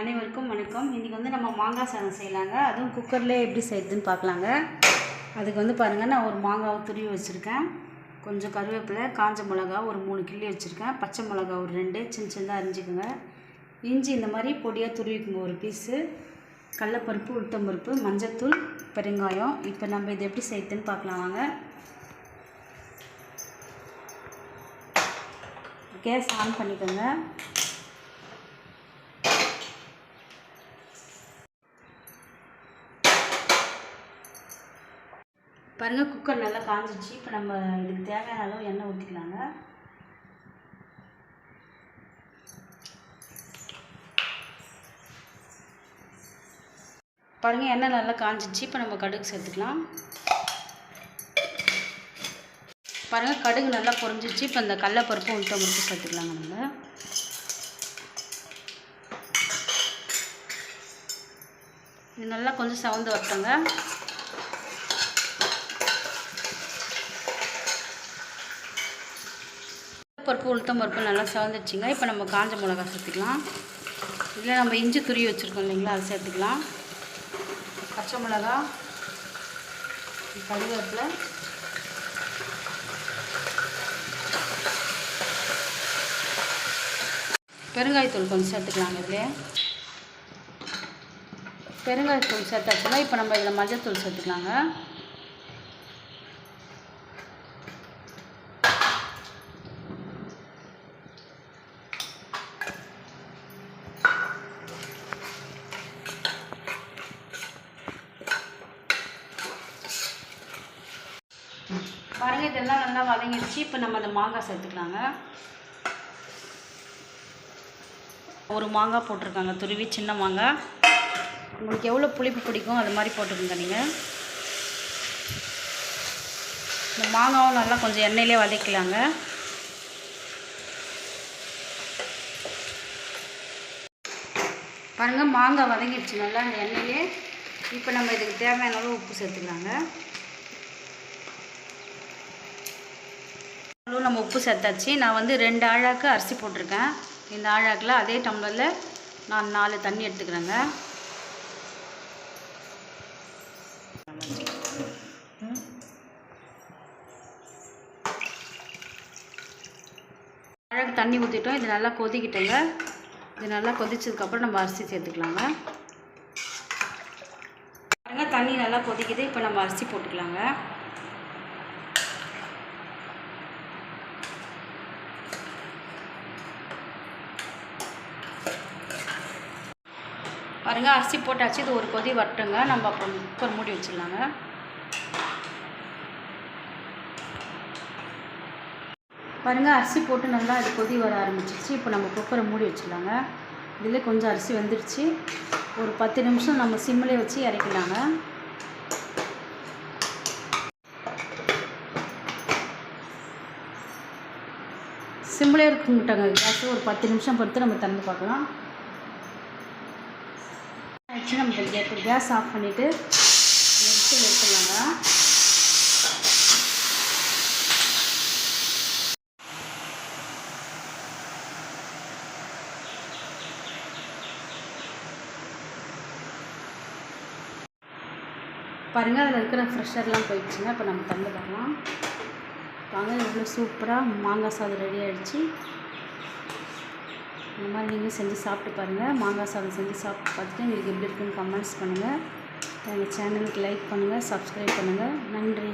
அனைவருக்கும் வணக்கம். இன்றைக்கி வந்து நம்ம மாங்காய் சாதம் செய்யலாங்க. அதுவும் குக்கர்லேயே எப்படி செய்யுதுன்னு பார்க்கலாங்க. அதுக்கு வந்து பாருங்கள் நான் ஒரு மாங்காவை துருவி வச்சுருக்கேன். கொஞ்சம் கருவேப்பிலை காஞ்ச மிளகா ஒரு மூணு கிள்ளி வச்சுருக்கேன். பச்சை மிளகா ஒரு ரெண்டு சின்ன சின்னதாக அரிஞ்சிக்கோங்க. இஞ்சி இந்த மாதிரி பொடியாக துருவிக்குங்க ஒரு பீஸு கடலப்பருப்பு உளுத்தம்பருப்பு மஞ்சத்தூள் பெருங்காயம். இப்போ நம்ம இதை எப்படி செய்யுதுன்னு பார்க்கலாம் வாங்க. கேஸ் ஆன் பண்ணிக்கோங்க. பாருங்கள் குக்கர் நல்லா காஞ்சிச்சு இப்போ நம்ம இதுக்கு தேவையான அளவு எண்ணெய் ஊற்றிக்கலாங்க பாருங்கள் எண்ணெய் நல்லா காஞ்சிச்சு இப்போ நம்ம கடுகு சேர்த்துக்கலாம். பாருங்கள் கடுகு நல்லா பொரிஞ்சிச்சு இப்போ இந்த கடலப்பருப்பு உளுத்த முறுக்கு சேர்த்துக்கலாங்க நம்ம. இது நல்லா கொஞ்சம் சவுந்து வரட்டுங்க. பருப்பு உளுத்தம் பருப்பு நல்லா சவந்துச்சுங்க இப்போ நம்ம காஞ்ச மிளகா சேர்த்துக்கலாம். இதில் நம்ம இஞ்சி துருவி வச்சுருக்கோம் இல்லைங்களா அதை சேர்த்துக்கலாம். பச்சை மிளகா கருவேப்பிலை. பெருங்காயத்தூள் கொஞ்சம் சேர்த்துக்கலாங்க இதில். பெருங்காயத்தூள் சேர்த்தாச்சுன்னா இப்போ நம்ம இதில் மஞ்சத்தூள் சேர்த்துக்கலாங்க. பாருங்க இதெல்லாம் நல்லா வதங்கிடுச்சு இப்போ நம்ம அந்த மாங்காய் சேர்த்துக்கலாங்க. ஒரு மாங்காய் போட்டிருக்காங்க. துருவி சின்ன மாங்காய். உங்களுக்கு எவ்வளோ புளிப்பு பிடிக்கும் அது மாதிரி போட்டுக்கோங்க நீங்கள் இந்த மாங்காவும் நல்லா கொஞ்சம் எண்ணெயிலே வதக்கலாங்க. பாருங்கள் மாங்காய் வதங்கிடுச்சு நல்லா அந்த எண்ணெயிலே. இப்போ நம்ம இதுக்கு தேவையான அளவு உப்பு சேர்த்துக்கலாங்க. நம்ம உப்பு சேர்த்தாச்சு. நான் வந்து ரெண்டு ஆழாக்கு அரிசி போட்டிருக்கேன். இந்த ஆழாக்கில் அதே டம்ளரில் நான் நாலு தண்ணி எடுத்துக்கிறேங்க. அழகு தண்ணி ஊற்றிட்டோம் இது நல்லா கொதிக்கிட்டேங்க. இது நல்லா கொதிச்சதுக்கப்புறம் நம்ம அரிசி சேர்த்துக்கலாங்க. பாருங்க தண்ணி நல்லா கொதிக்குது. இப்போ நம்ம அரிசி போட்டுக்கலாங்க. பாருங்கள் அரிசி போட்டாச்சு இது ஒரு கொதி வரட்டுங்க. நம்ம அப்புறம் குக்கர் மூடி வச்சிடலாங்க. பாருங்கள் அரிசி போட்டு நல்லா இது கொதி வர ஆரம்பிச்சிருச்சு. இப்போ நம்ம குக்கரை மூடி வச்சிடலாங்க. இதில் கொஞ்சம் அரிசி வெந்துடுச்சு ஒரு பத்து நிமிஷம் நம்ம சிம்மிலே வச்சு இறக்கலாங்க சிம்மிலே இருக்குங்கிட்டாங்க கேஸ் ஒரு பத்து நிமிஷம் பொறுத்து நம்ம திறந்து பார்க்கலாம். வச்சு நம்ம இப்போ கேஸ் ஆஃப் பண்ணிவிட்டு எடுத்து எடுத்துடலாங்க பாருங்கள் அதில் இருக்கிற ஃப்ரெஷர்லாம் போயிடுச்சுங்க. இப்போ நம்ம தந்து பார்க்கலாம். வாங்க எவ்வளோ சூப்பராக மாங்காய் சாதம் ரெடி ஆகிடுச்சு இந்த மாதிரி நீங்களும் செஞ்சு சாப்பிட்டு பாருங்கள் மாங்காய் சாதம் செஞ்சு சாப்பிட்டு பார்த்துட்டு எங்களுக்கு எப்படி இருக்குன்னு கமெண்ட்ஸ் பண்ணுங்கள் எங்கள் சேனலுக்கு லைக் பண்ணுங்கள் சப்ஸ்கிரைப் பண்ணுங்கள் நன்றி.